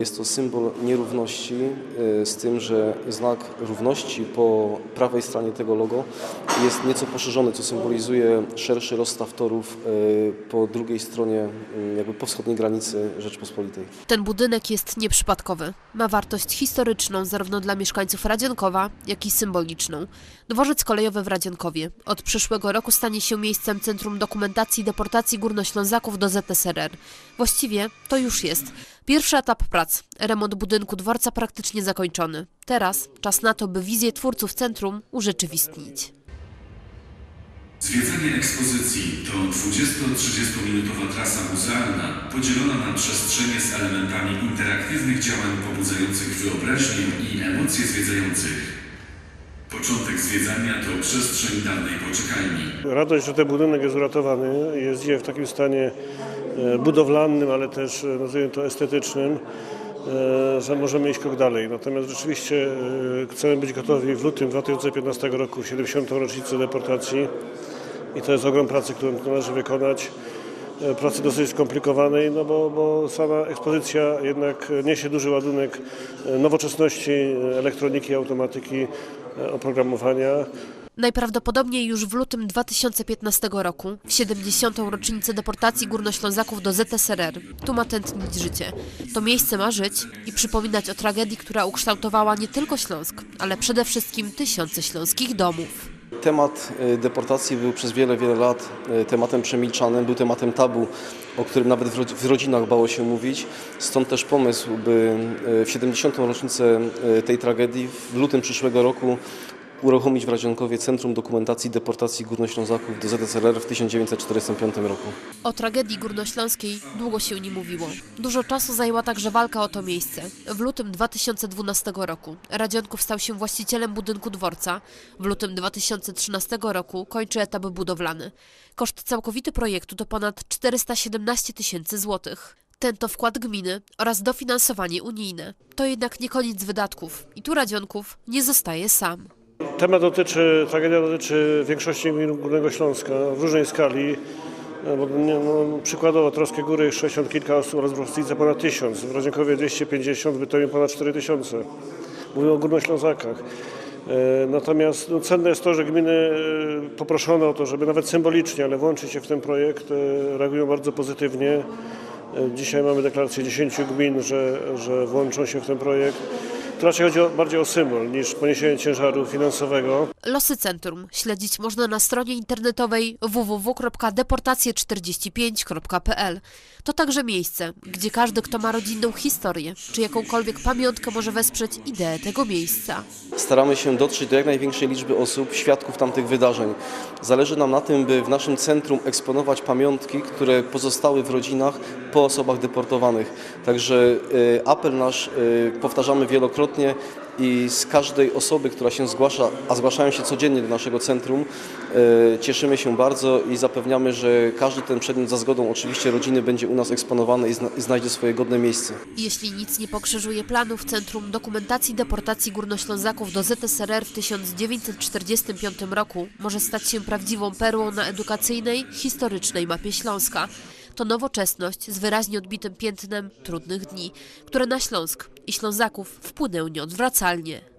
Jest to symbol nierówności, y, z tym, że znak równości po prawej stronie tego logo jest nieco poszerzony, co symbolizuje szerszy rozstaw torów y, po drugiej stronie, y, jakby po wschodniej granicy Rzeczpospolitej. Ten budynek jest nieprzypadkowy. Ma wartość historyczną zarówno dla mieszkańców Radziankowa, jak i symboliczną. Dworzec kolejowy w Radziankowie od przyszłego roku stanie się miejscem Centrum Dokumentacji Deportacji Górnoślązaków do ZSRR. Właściwie to już jest. Pierwszy etap prac. Remont budynku dworca praktycznie zakończony. Teraz czas na to, by wizję twórców centrum urzeczywistnić. Zwiedzanie ekspozycji to 20-30 minutowa trasa muzealna podzielona na przestrzenie z elementami interaktywnych działań pobudzających wyobraźnię i emocje zwiedzających. Początek zwiedzania to przestrzeń dawnej poczekalni. Radość, że ten budynek jest uratowany, jest dzisiaj w takim stanie budowlanym, ale też e, nazwijmy to estetycznym, e, że możemy iść krok dalej. Natomiast rzeczywiście e, chcemy być gotowi w lutym 2015 roku, w 70. rocznicę deportacji i to jest ogrom pracy, którą należy wykonać. E, Pracy dosyć skomplikowanej, no bo, bo sama ekspozycja jednak niesie duży ładunek e, nowoczesności, e, elektroniki, automatyki, e, oprogramowania. Najprawdopodobniej już w lutym 2015 roku, w 70. rocznicę deportacji Górnoślązaków do ZSRR. Tu ma tętnić życie. To miejsce ma żyć i przypominać o tragedii, która ukształtowała nie tylko Śląsk, ale przede wszystkim tysiące śląskich domów. Temat y, deportacji był przez wiele, wiele lat y, tematem przemilczanym, był tematem tabu, o którym nawet w rodz- w rodzinach bało się mówić. Stąd też pomysł, by y, w 70. rocznicę tej tragedii w lutym przyszłego roku uruchomić w Radziankowie Centrum Dokumentacji Deportacji Górnoślązaków do ZSRR w 1945 roku. O tragedii górnośląskiej długo się nie mówiło. Dużo czasu zajęła także walka o to miejsce. W lutym 2012 roku Radzionków stał się właścicielem budynku dworca. W lutym 2013 roku kończy etap budowlany. Koszt całkowity projektu to ponad 417 tysięcy złotych. Ten to wkład gminy oraz dofinansowanie unijne. To jednak nie koniec wydatków i tu Radzionków nie zostaje sam. Temat dotyczy, tragedia dotyczy większości gmin Górnego Śląska w różnej skali. No, Bo, no, przykładowo Troskie Góry 60 kilka osób oraz Wrocławice ponad 1000, w Radziankowie 250, w Bytomiu ponad 4000. Mówimy o Górnoślązakach. E, Natomiast no, cenne jest to, że gminy e, poproszono o to, żeby nawet symbolicznie, ale włączyć się w ten projekt, e, reagują bardzo pozytywnie. E, Dzisiaj mamy deklarację 10 gmin, że, że włączą się w ten projekt. To raczej chodzi o, bardziej o symbol niż poniesienie ciężaru finansowego. Losy Centrum śledzić można na stronie internetowej www.deportacje45.pl. To także miejsce, gdzie każdy, kto ma rodzinną historię czy jakąkolwiek pamiątkę może wesprzeć ideę tego miejsca. Staramy się dotrzeć do jak największej liczby osób, świadków tamtych wydarzeń. Zależy nam na tym, by w naszym centrum eksponować pamiątki, które pozostały w rodzinach po osobach deportowanych. Także y, apel nasz y, powtarzamy wielokrotnie i z każdej osoby, która się zgłasza, a zgłaszają się codziennie do naszego centrum, y, cieszymy się bardzo i zapewniamy, że każdy ten przedmiot za zgodą oczywiście rodziny będzie u nas eksponowany i, i znajdzie swoje godne miejsce. Jeśli nic nie pokrzyżuje planów Centrum Dokumentacji Deportacji Górnoślązaków do ZSRR w 1945 roku, może stać się prawdziwą perłą na edukacyjnej, historycznej mapie Śląska. To nowoczesność z wyraźnie odbitym piętnem trudnych dni, które na Śląsk i Ślązaków wpłynęły nieodwracalnie.